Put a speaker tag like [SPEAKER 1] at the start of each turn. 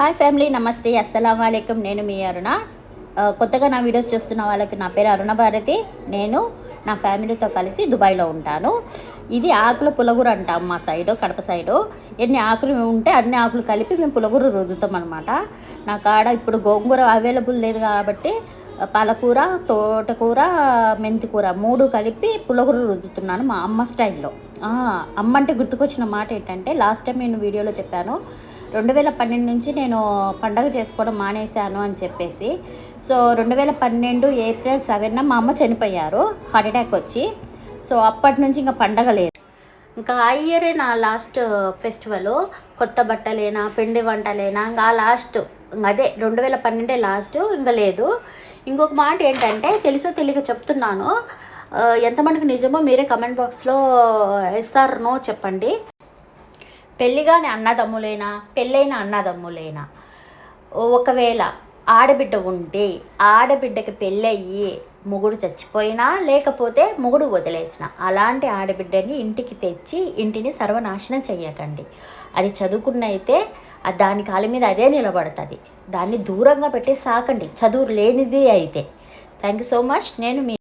[SPEAKER 1] Hi family నమస్తే అస్సలం అయికం నేను మీ అరుణ. కొత్తగా నా వీడియోస్ చూస్తున్న వాళ్ళకి నా పేరు అరుణ భారతి. నేను నా ఫ్యామిలీతో కలిసి దుబాయ్లో ఉంటాను. ఇది ఆకుల పులగూర అంటాం మా సైడు కడప సైడు. ఎన్ని ఆకులు ఉంటే అన్ని ఆకులు కలిపి మేము పులగూర రుద్దుతాం అనమాట నా కాడ ఇప్పుడు గోంగూర అవైలబుల్ లేదు కాబట్టి పాలకూర తోటకూర మెంతికూర మూడు కలిపి పులగూర రుద్దుతున్నాను మా అమ్మ స్టైల్లో. అమ్మ అంటే గుర్తుకొచ్చిన మాట ఏంటంటే లాస్ట్ టైం నేను వీడియోలో చెప్పాను రెండు వేల పన్నెండు నుంచి నేను పండగ చేసుకోవడం మానేశాను అని చెప్పేసి. సో రెండు వేల పన్నెండు ఏప్రిల్ సెవెన్న మా అమ్మ చనిపోయారు హార్ట్ అటాక్ వచ్చి. సో అప్పటి నుంచి ఇంకా పండగ లేదు. ఇంకా ఆ ఇయరే నా లాస్ట్ ఫెస్టివల్. కొత్త బట్టలేనా పిండి వంటలేనా ఇంకా ఆ లాస్ట్ ఇంకా అదే రెండు వేల పన్నెండే లాస్ట్ ఇంకా లేదు. ఇంకొక మాట ఏంటంటే తెలుసో తెలియక చెప్తున్నాను. ఎంతమందికి నిజమో మీరే కమెంట్ బాక్స్లో ఎస్ఆర్నో చెప్పండి. పెళ్ళిగాని అన్నదమ్ములైనా? పెళ్ళైన అన్నదమ్ములైనా? ఒకవేళ ఆడబిడ్డ ఉంటే ఆడబిడ్డకి పెళ్ళయ్యి మొగుడు చచ్చిపోయినా లేకపోతే మొగుడు వదిలేసిన అలాంటి ఆడబిడ్డని ఇంటికి తెచ్చి ఇంటిని సర్వనాశనం చేయకండి అది చదువుకున్నైతే దాని కాళ్ళ మీద అదే నిలబడుతుంది. దాన్ని దూరంగా పెట్టి సాకండి. చదువు లేనిది అయితే. థ్యాంక్ యూ సో మచ్ నేను మీ